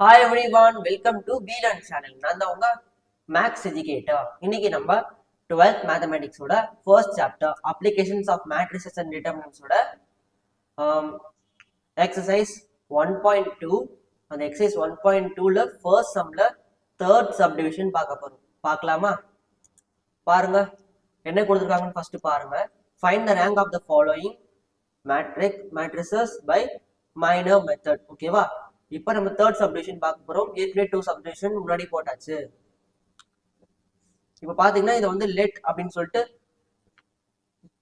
Hi everyone welcome to பீலன் channel நான் தான் உங்க மேக்ஸ் எஜுகேட்டர் இன்னைக்கு நம்ம twelfth மேத்தமெட்டிக்ஸோட first chapter applications of matrices and டிட்டர்மினன்ஸோட exercise one point two அந்த எக்ஸசைஸ் ஒன் பாயிண்ட் டூல ஃபர்ஸ்ட் சம்ல தேர்ட் சப்டிவிஷன் பார்க்க போறோம். பார்க்கலாமா? பாருங்க. என்ன கொடுத்துருக்காங்கன்னு ஃபர்ஸ்ட் பாருங்க. Find the rank of the following matrix matrices by minor method ஓகேவா இப்போ நம்ம தேர்ட் சப்டிவிஷன் பார்க்க போறோம். ஏற்கனவே டூ சப்டிவிஷன் முன்னாடி போட்டாச்சு. இப்போ பாத்தீங்கன்னா இதை வந்து லெட் அப்படின்னு சொல்லிட்டு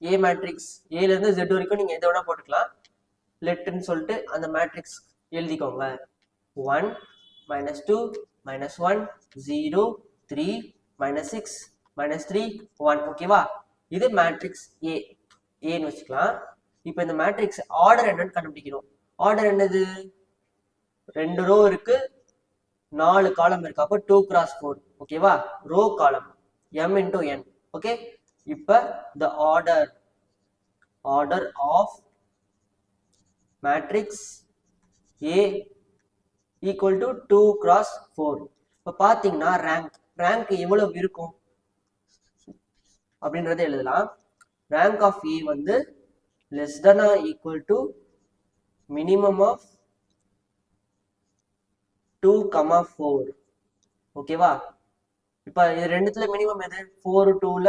ஏ மேட்ரிக்ஸ் ஏல இருந்து ஜெட் வரைக்கும் நீங்க எதை வேணா போட்டுக்கலாம். லெட்னு சொல்லிட்டு அந்த மேட்ரிக்ஸ் எழுதிக்கோங்க. One minus two minus one zero three minus six minus three one ஓகேவா இது மேட்ரிக்ஸ் ஏ ஏன்னு வச்சுக்கலாம். இப்போ இந்த மேட்ரிக்ஸ் ஆர்டர் என்னன்னு கண்டுபிடிக்கணும். ஆர்டர் என்னது? ரெண்டு ரோ இருக்கு. நாலு காலம் இருக்கு. அப்போ டூ கிராஸ் ஃபோர் ஓகேவா row column M into N okay இப்போ the order order of matrix A equal to two cross four இப்போ பார்த்தீங்கன்னா ரேங்க் ரேங்க் எவ்வளவு இருக்கும்? அப்படின்றத எழுதலாம். ரேங்க் ஆஃப் ஏ வந்து less than or equal to minimum of two comma four ஓகேவா இப்போ இது ரெண்டுத்துல மினிமம் எது? ஃபோர் டூல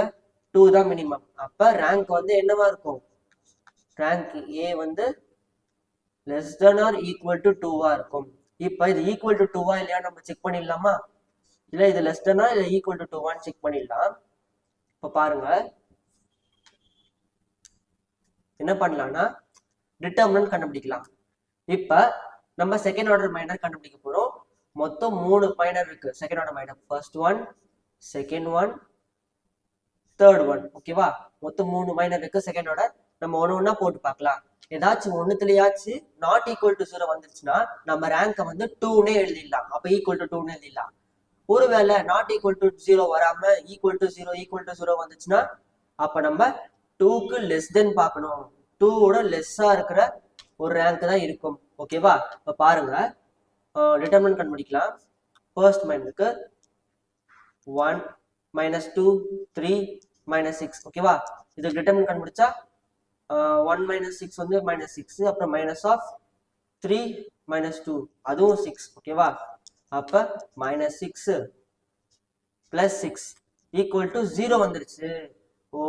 டூ தான் மினிமம் அப்ப ரேங்க் வந்து என்னவா இருக்கும்? ரேங்க் ஏ வந்து less than or equal to டூவா இருக்கும். இப்போ இது ஈக்குவல் டு டூவா இல்லையா நம்ம செக் பண்ணிடலாமா? இல்ல இது லெஸ் தென்னா இல்ல ஈக்குவல் டு டூவான்னு செக் பண்ணிடலாம். இப்போ பாருங்க. என்ன பண்ணலாம்னா டிட்டர்மினன்ட் கண்டுபிடிக்கலாம். இப்போ நம்ம செகண்ட் ஆர்டர் மைனர் கண்டுபிடிக்க போறோம். மொத்தம் மூணு மைனர் இருக்கு. Second order minor first one second one third one ஓகேவா மொத்தம் மூணு மைனர் இருக்கு. செகண்ட் ஆர்டர் நம்ம ஒன்று ஒன்றா போட்டு பார்க்கலாம். ஏதாச்சும் ஒன்றுத்துலயாச்சும் நாட் ஈக்குவல் டு ஜீரோ வந்துருச்சுன்னா நம்ம ரேங்கை வந்து டூனே எழுதிடலாம். அப்போ ஈக்குவல் டு டூன்னு எழுதிடலாம். ஒருவேளை நாட் ஈக்குவல் டு ஜீரோ வராம equal to zero equal to zero வந்துச்சுன்னா அப்போ நம்ம டூக்கு லெஸ் தென் பார்க்கணும். டூவோட லெஸ்ஸாக இருக்கிற ஒரு ரேங்க் தான் இருக்கும். ஓகேவா இப்போ பாருங்க. டிட்டர்மின் கண்டுபிடிக்கலாம். First மைனுக்கு one minus two three minus six ஓகேவா இது டிட்டர்மின் கண்டுபிடிச்சா ஒன் மைனஸ் சிக்ஸ் வந்து மைனஸ் சிக்ஸ் அப்புறம் minus of three minus two அதுவும் சிக்ஸ் ஓகேவா அப்ப minus six plus six equal to zero வந்துருச்சு. ஓ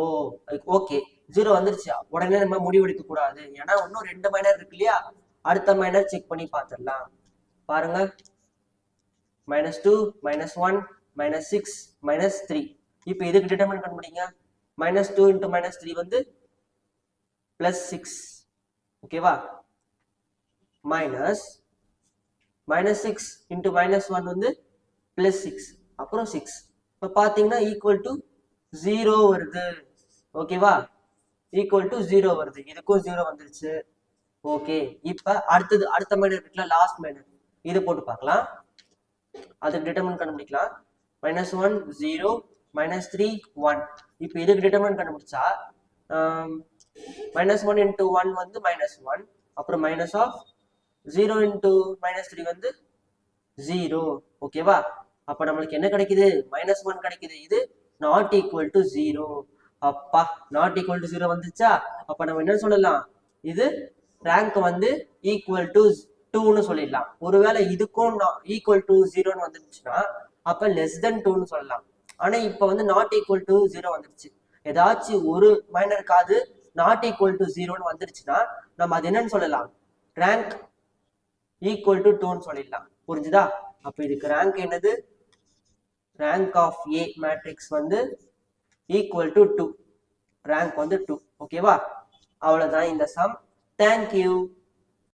ஓகே ஜீரோ வந்துருச்சு. உடனே நம்ம முடிவெடுக்க கூடாது ஏன்னா இன்னும் ரெண்டு மைனர் இருக்கு இல்லையா? அடுத்த மைனர் செக் பண்ணி பார்த்துடலாம். பாருங்க. Minus two minus one minus six minus three இப்போ இதுக்கு டிட்டர்மின் கண்டுபிடிங்க minus two into minus three வந்து பிளஸ் சிக்ஸ் ஓகேவா minus minus six into minus one வந்து பிளஸ் சிக்ஸ் அப்புறம் சிக்ஸ் இப்போ பார்த்தீங்கன்னா ஈக்குவல் டு ஜீரோ வருது. ஓகேவா ஈக்குவல் டு ஜீரோ வருது. இதுக்கும் ஜீரோ வந்துருச்சு. ஓகே இப்போ அடுத்தது அடுத்த மைனர் இருக்குல்ல லாஸ்ட் மைனர் இது போட்டு பார்க்கலாம். அதுக்கு டிட்டர்மின் கண்டுபிடிக்கலாம். Minus one zero minus three one இப்போ இதுக்கு டிட்டர்மின் கண்டுபிடிச்சா மைனஸ் ஒன் இன்டூ ஒன் வந்து மைனஸ் ஒன் அப்புறம் minus of zero into minus three வந்து ஜீரோ ஓகேவா அப்போ நம்மளுக்கு என்ன கிடைக்குது? மைனஸ் ஒன் கிடைக்குது. இது நாட் ஈக்குவல் டு ஜீரோ அப்பா நாட் ஈக்குவல் டு ஜீரோ வந்துச்சா? அப்போ நம்ம என்ன சொல்லலாம்? இது ரேங்க் வந்து ஈக்குவல் டு டூன்னு சொல்லிடலாம். ஒருவேளை இதுக்கும் ஈக்குவல் டு ஜீரோன்னு வந்துருச்சுன்னா அப்ப லெஸ் தென் டூன்னு சொல்லலாம். ஆனா இப்ப வந்து நாட் ஈக்குவல் டு ஜீரோ வந்துருச்சு. ஏதாச்சும் ஒரு மைனருக்காவது நாட் ஈக்குவல் டு ஜீரோன்னு வந்துருச்சுன்னா நம்ம அது என்னன்னு சொல்லலாம்? ரேங்க் ஈக்குவல் டு டூன்னு சொல்லிடலாம். புரிஞ்சுதா? அப்ப இதுக்கு ரேங்க் என்னது? ரேங்க் ஆஃப் ஏ மேட்ரிக்ஸ் வந்து ஈக்குவல் டு டூ ரேங்க் வந்து டூ ஓகேவா அவ்வளவுதான் இந்த சம் தேங்க்யூ